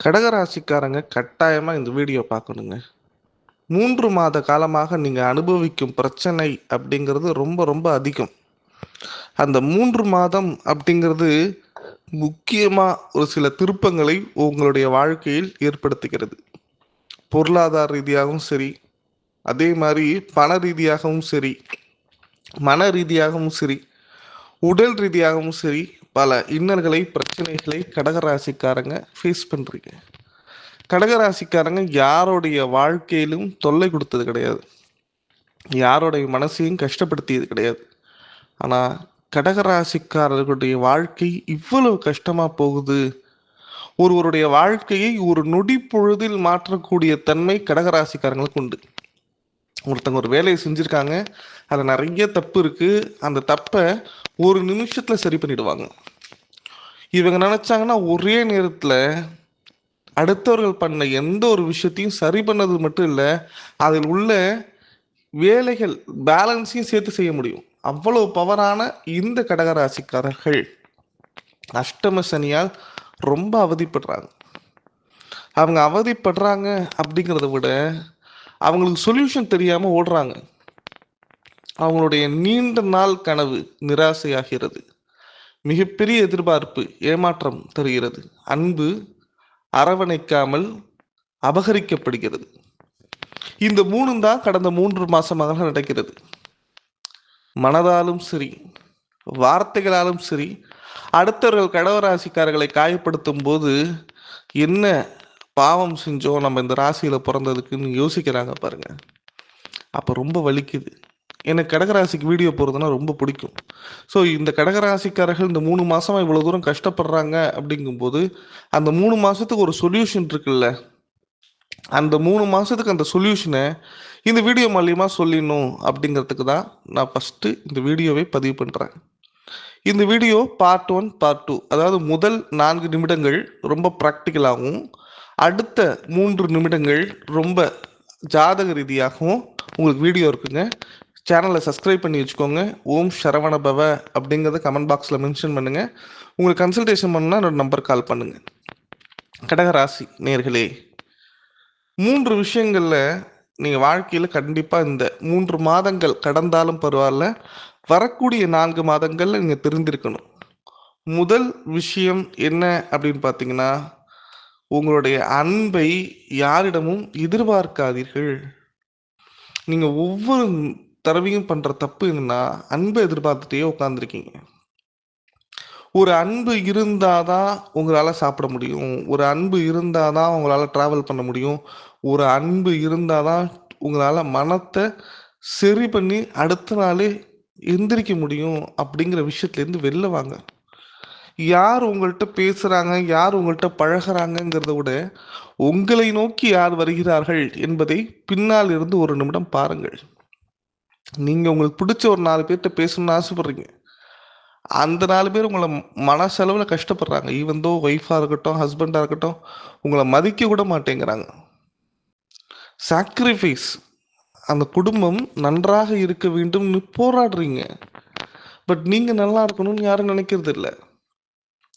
கடகராசிக்காரங்க கட்டாயமாக இந்த வீடியோ பார்க்கணுங்க. மூன்று மாத காலமாக நீங்கள் அனுபவிக்கும் பிரச்சனை அப்படிங்கிறது ரொம்ப ரொம்ப அதிகம். அந்த மூன்று மாதம் அப்படிங்கிறது முக்கியமாக ஒரு சில திருப்பங்களை உங்களுடைய வாழ்க்கையில் ஏற்படுத்துகிறது. பொருளாதார ரீதியாகவும் சரி, அதே மாதிரி பண ரீதியாகவும் சரி, மன ரீதியாகவும் சரி, உடல் ரீதியாகவும் சரி, பல இன்னர்களை பிரச்சனைகளை கடகராசிக்காரங்க ஃபேஸ் பண்ணுறீங்க கடகராசிக்காரங்க யாருடைய வாழ்க்கையிலும் தொல்லை கொடுத்தது கிடையாது. யாருடைய மனசையும் கஷ்டப்படுத்தியது கிடையாது. ஆனால் கடகராசிக்காரர்களுடைய வாழ்க்கை இவ்வளவு கஷ்டமாக போகுது. ஒருவருடைய வாழ்க்கையை ஒரு நொடி பொழுதில் மாற்றக்கூடிய தன்மை கடகராசிக்காரங்களுக்கு உண்டு. ஒருத்தங்க ஒரு வேலையை செஞ்சுருக்காங்க அதில் நிறைய தப்பு இருக்குது அந்த தப்பை ஒரு நிமிஷத்தில் சரி பண்ணிடுவாங்க. இவங்க நினச்சாங்கன்னா ஒரே நேரத்தில் அடுத்தவர்கள் பண்ண எந்த ஒரு விஷயத்தையும் சரி பண்ணது மட்டும் இல்லை அதில் உள்ள வேலைகள் பேலன்ஸையும் சேர்த்து செய்ய முடியும். அவ்வளவு பவரான இந்த கடகராசிக்காரர்கள் அஷ்டம சனியால் ரொம்ப அவதிப்படுறாங்க. அவங்க அவதிப்படுறாங்க அப்படிங்கிறத விட, அவங்களுக்கு சொல்யூஷன் தெரியாம ஓடுறாங்க. அவங்களுடைய நீண்ட நாள் கனவு நிராசையாகிறது. மிகப்பெரிய எதிர்பார்ப்பு ஏமாற்றம் தருகிறது. அன்பு அரவணைக்காமல் அபகரிக்கப்படுகிறது. இந்த மூணு தான் கடந்த மூன்று மாசமாக நடக்கிறது. மனதாலும் சரி, வார்த்தைகளாலும் சரி, அடுத்தவர்கள் காயப்படுத்தும் போது என்ன பாவம் செஞ்சோம் நம்ம இந்த ராசியில் பிறந்ததுக்குன்னு யோசிக்கிறாங்க பாருங்க. அப்போ ரொம்ப வலிக்குது. எனக்கு கடகராசிக்கு வீடியோ போகிறதுனா ரொம்ப பிடிக்கும். ஸோ இந்த கடகராசிக்காரர்கள் இந்த மூணு மாதமாக இவ்வளோ தூரம் கஷ்டப்படுறாங்க அப்படிங்கும்போது, அந்த மூணு மாதத்துக்கு ஒரு சொல்யூஷன் இருக்குல்ல. அந்த மூணு மாதத்துக்கு அந்த சொல்யூஷனை இந்த வீடியோ மூலியமாக சொல்லிடணும் அப்படிங்கிறதுக்கு தான் நான் ஃபர்ஸ்ட்டு இந்த வீடியோவை பதிவு பண்ணுறேன் இந்த video part one part two அதாவது முதல் நான்கு நிமிடங்கள் ரொம்ப ப்ராக்டிக்கலாகவும் அடுத்த மூன்று நிமிடங்கள் ரொம்ப ஜாதக ரீதியாகவும் உங்களுக்கு வீடியோ இருக்குங்க. சேனலை சப்ஸ்கிரைப் பண்ணி வச்சுக்கோங்க. ஓம் சரவண பவ அப்படிங்கிறத கமெண்ட் பாக்ஸில் மென்ஷன் பண்ணுங்கள் உங்களுக்கு கன்சல்டேஷன் பண்ணால் என்னோட நம்பர் கால் பண்ணுங்கள் கடகராசி நேர்களே மூன்று விஷயங்களில் நீங்கள் வாழ்க்கையில் கண்டிப்பாக இந்த மூன்று மாதங்கள் கடந்தாலும் பரவாயில்ல வரக்கூடிய நான்கு மாதங்களில் நீங்கள் தெரிந்திருக்கணும். முதல் விஷயம் என்ன அப்படின்னு பார்த்தீங்கன்னா, உங்களுடைய அன்பை யாரிடமும் எதிர்பார்க்காதீர்கள். நீங்க ஒவ்வொரு தடவையும் பண்ற தப்பு என்னன்னா, அன்பை எதிர்பார்த்துட்டே உட்காந்துருக்கீங்க ஒரு அன்பு இருந்தால் தான் உங்களால சாப்பிட முடியும். ஒரு அன்பு இருந்தால் தான் உங்களால டிராவல் பண்ண முடியும். ஒரு அன்பு இருந்தால் தான் உங்களால மனத்தை சரி பண்ணி அடுத்த நாளே எந்திரிக்க முடியும் அப்படிங்கிற விஷயத்துலேருந்து வெளில வாங்க. யார் உங்கள்கிட்ட பேசுகிறாங்க யார் உங்கள்கிட்ட பழகுறாங்கங்கிறத விட, உங்களை நோக்கி யார் வருகிறார்கள் என்பதை பின்னால் இருந்து ஒரு நிமிடம் பாருங்கள். நீங்கள் உங்களுக்கு பிடிச்ச ஒரு நாலு பேர்கிட்ட பேசணும்னு ஆசைப்படுறீங்க. அந்த நாலு பேர் உங்களை மனசளவுல கஷ்டப்படுறாங்க. ஈவன் தோ இருக்கட்டும், ஹஸ்பண்டாக இருக்கட்டும், உங்களை மதிக்க கூட மாட்டேங்கிறாங்க. சாக்ரிஃபைஸ் அந்த குடும்பம் நன்றாக இருக்க வேண்டும்னு போராடுறீங்க. பட் நீங்கள் நல்லா இருக்கணும்னு யாரும் நினைக்கிறது இல்லை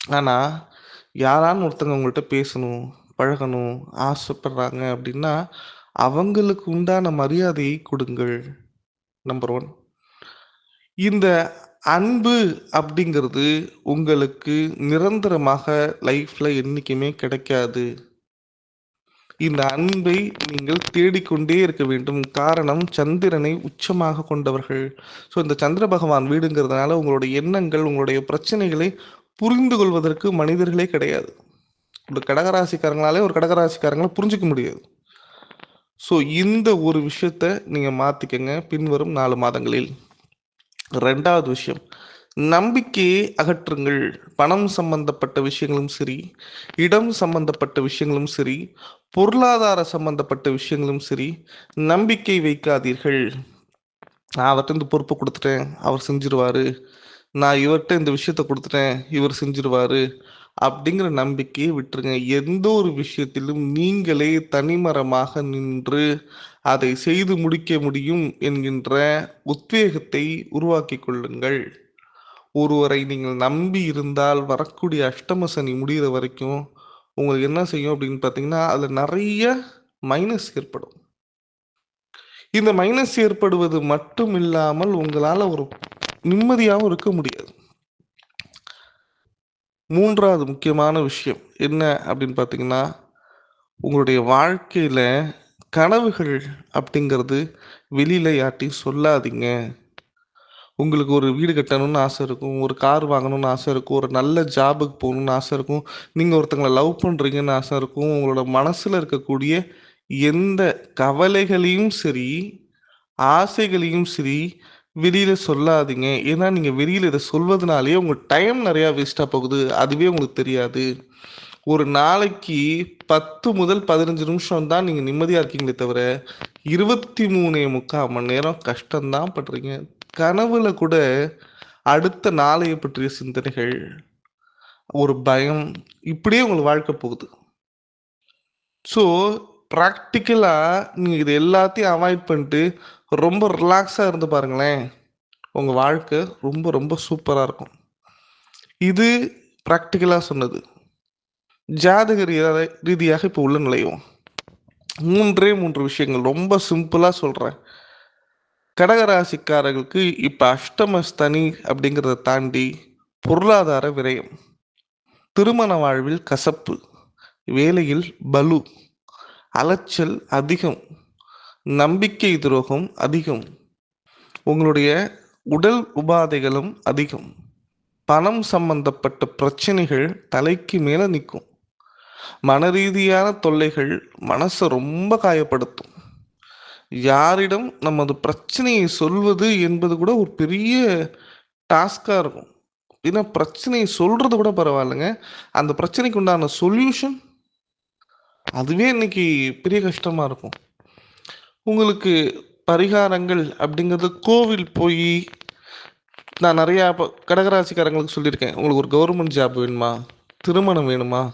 ஆனா, யாரான்னு ஒருத்தங்க உங்கள்ட்ட பேசணும், பழகணும், ஆசைப்படுறாங்க அப்படின்னா, அவங்களுக்கு உண்டான மரியாதையை கொடுங்கள். நம்பர் 1. இந்த அன்பு அப்படிங்கிறது உங்களுக்கு நிரந்தரமாக லைஃப்ல என்னைக்குமே கிடைக்காது. இந்த அன்பை நீங்கள் தேடிக்கொண்டே இருக்க வேண்டும். காரணம் சந்திரனை உச்சமாக கொண்டவர்கள். ஸோ இந்த சந்திர பகவான் வீடுங்கிறதுனால உங்களுடைய எண்ணங்கள், உங்களுடைய பிரச்சனைகளை புரிந்து கொள்வதற்கு மனிதர்களே கிடையாது. ஒரு கடகராசிக்காரங்களாலே ஒரு கடகராசிக்காரங்களை புரிஞ்சிக்க முடியாது. ஸோ இந்த ஒரு விஷயத்த நீங்கள் மாற்றிக்கங்க பின்வரும் நாலு மாதங்களில். ரெண்டாவது விஷயம், நம்பிக்கையை அகற்றுங்கள். பணம் சம்பந்தப்பட்ட விஷயங்களும் சரி, இடம் சம்பந்தப்பட்ட விஷயங்களும் சரி, பொருளாதார சம்பந்தப்பட்ட விஷயங்களும் சரி, நம்பிக்கை வைக்காதீர்கள். நான் அவர்கிட்ட இந்த பொறுப்பு கொடுத்துட்டேன் அவர் செஞ்சுருவாரு. நான் இவர்கிட்ட இந்த விஷயத்த கொடுத்துட்டேன் இவர் செஞ்சிருவாரு அப்படிங்கிற நம்பிக்கையை விட்டுருங்க. எந்த ஒரு விஷயத்திலும் நீங்களே தனிமரமாக நின்று அதை செய்து முடிக்க முடியும் என்கின்ற உத்வேகத்தை உருவாக்கி கொள்ளுங்கள். ஒருவரை நீங்கள் நம்பி இருந்தால் வரக்கூடிய அஷ்டம சனி முடிகிற வரைக்கும் உங்களுக்கு என்ன செய்யும் அப்படின்னு பார்த்தீங்கன்னா, அதில் நிறைய மைனஸ் ஏற்படும். இந்த மைனஸ் ஏற்படுவது மட்டும் இல்லாமல், உங்களால் ஒரு நிம்மதியாகவும் இருக்க முடியாது. மூன்றாவது முக்கியமான விஷயம் என்ன அப்படின்னு பார்த்தீங்கன்னா, உங்களுடைய வாழ்க்கையில் கனவுகள் அப்படிங்கிறது வெளியில் யார்ட்டையும் சொல்லாதீங்க. உங்களுக்கு ஒரு வீடு கட்டணும்னு ஆசை இருக்கும். ஒரு கார் வாங்கணும்னு ஆசை இருக்கும். ஒரு நல்ல ஜாபுக்கு போகணும்னு ஆசை இருக்கும். நீங்கள் ஒருத்தங்களை லவ் பண்ணுறீங்கன்னு ஆசை இருக்கும். உங்களோட மனசில் இருக்கக்கூடிய எந்த கவலைகளையும் சரி, ஆசைகளையும் சரி, வெளியில் சொல்லாதீங்க. ஏன்னா, நீங்கள் வெளியில் இதை சொல்வதனாலேயே உங்கள் டைம் நிறையா வேஸ்ட்டாக போகுது. அதுவே உங்களுக்கு தெரியாது. ஒரு நாளைக்கு 10 முதல் 15 நிமிஷம் தான் நீங்கள் நிம்மதியாக இருக்கீங்களே தவிர, 23 மணி நேரம் கஷ்டம் தான் படுறீங்க. கனவுல கூட அடுத்த நாளைய பற்றிய சிந்தனைகள், ஒரு பயம், இப்படியே உங்களை வாழ்க்கை போகுது. ஸோ, ப்ராக்டிக்கலாக நீங்கள் இது எல்லாத்தையும் அவாய்ட் பண்ணிட்டு, ரொம்ப ரிலாக்ஸாக இருந்து பாருங்களேன். உங்கள் வாழ்க்கை ரொம்ப ரொம்ப சூப்பராக இருக்கும். இது ப்ராக்டிக்கலாக சொன்னது. ஜாதக ரீதியாக இப்போ உள்ள நுழைவோம். 3 3 விஷயங்கள் ரொம்ப சிம்பிளாக சொல்கிறேன் கடகராசிக்காரர்களுக்கு இப்போ அஷ்டமஸ்தனி அப்படிங்கிறத தாண்டி பொருளாதார விரயம். திருமண வாழ்வில் கசப்பு. வேலையில் பலு அலைச்சல் அதிகம். நம்பிக்கை துரோகம் அதிகம். உங்களுடைய உடல் உபாதைகளும் அதிகம். பணம் சம்பந்தப்பட்ட பிரச்சனைகள் தலைக்கு மேலே நிற்கும் மன மனரீதியான தொல்லைகள் மனசை ரொம்ப காயப்படுத்தும். யாரிடம் நமது பிரச்சனையை சொல்வது என்பது கூட ஒரு பெரிய டாஸ்காக இருக்கும். ஏன்னா, பிரச்சனையை சொல்றது கூட பரவாயில்லங்க. அந்த பிரச்சனைக்கு உண்டான சொல்யூஷன் அதுவே இன்னைக்கு பெரிய கஷ்டமாக இருக்கும். உங்களுக்கு பரிகாரங்கள் அப்படிங்கிறது கோவில் போய் நான் நிறையா இப்ப கடகராசிக்காரங்களுக்கு சொல்லியிருக்கேன். உங்களுக்கு ஒரு கவர்மெண்ட் ஜாப் வேணுமா? திருமணம் வேணுமா?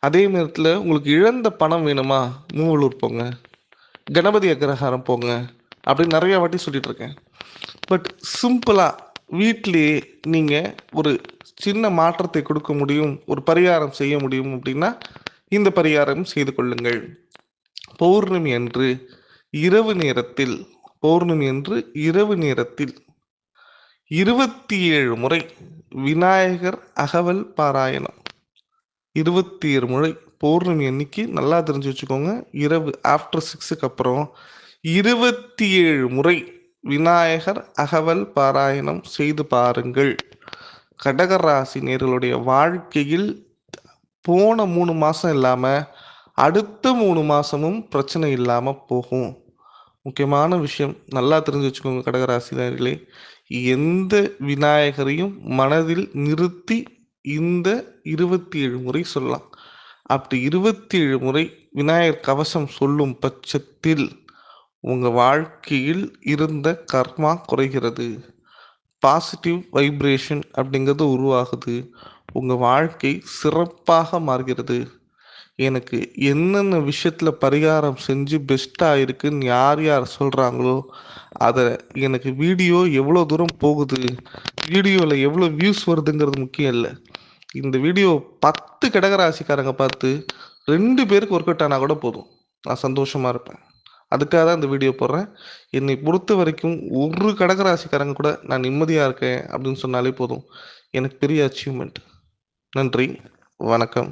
அதே நேரத்தில் உங்களுக்கு இழந்த பணம் வேணுமா? மூவலூர் போங்க. கணபதி அக்ரஹாரம் போங்க. அப்படின்னு நிறையா வாட்டி சொல்லிட்டு இருக்கேன். பட் சிம்பிளாக வீட்டிலேயே நீங்கள் ஒரு சின்ன மாற்றத்தை கொடுக்க முடியும். ஒரு பரிகாரம் செய்ய முடியும் அப்படின்னா, இந்த பரிகாரம் செய்து கொள்ளுங்கள். பௌர்ணமி அன்று இரவு நேரத்தில் பௌர்ணமி என்று இரவு நேரத்தில் 27 முறை விநாயகர் அகவல் பாராயணம். 27 முறை பௌர்ணமி அன்னைக்கு நல்லா தெரிஞ்சு வச்சுக்கோங்க. இரவு ஆஃப்டர் சிக்ஸுக்கு அப்புறம் 27 முறை விநாயகர் அகவல் பாராயணம் செய்து பாருங்கள். கடகராசி நேர்களுடைய வாழ்க்கையில் போன மூணு மாதம் இல்லாமல் அடுத்த மூணு மாதமும் பிரச்சனை இல்லாமல் போகும். முக்கியமான விஷயம் நல்லா தெரிஞ்சு வச்சுக்கோங்க கடகராசினர்களே எந்த விநாயகரையும் மனதில் நிறுத்தி இந்த 27 முறை சொல்லலாம். அப்படி 27 முறை விநாயகர் கவசம் சொல்லும் பட்சத்தில், உங்கள் வாழ்க்கையில் இருந்த கர்மா குறைகிறது. பாசிட்டிவ் வைப்ரேஷன் அப்படிங்கிறது உருவாகுது. உங்கள் வாழ்க்கை சிறப்பாக மாறுகிறது. எனக்கு என்னென்ன விஷயத்தில் பரிகாரம் செஞ்சு பெஸ்ட்டாக இருக்குன்னு யார் யார் சொல்கிறாங்களோ அதை எனக்கு வீடியோ எவ்வளோ தூரம் போகுது, வீடியோவில் எவ்வளோ வியூஸ் வருதுங்கிறது முக்கியம் இல்லை இந்த வீடியோ 10 கடகராசிக்காரங்க பார்த்து ரெண்டு பேருக்கு ஒர்க் அவுட் ஆனா கூட போதும். நான் சந்தோஷமாக இருப்பேன். அதுக்காக தான் இந்த வீடியோ போடுறேன். என்னை பொறுத்த வரைக்கும் ஒரு கடகராசிக்காரங்க கூட நான் நிம்மதியாக இருக்கேன் அப்படின்னு சொன்னாலே போதும். எனக்கு பெரிய அச்சீவ்மெண்ட் நன்றி. வணக்கம்.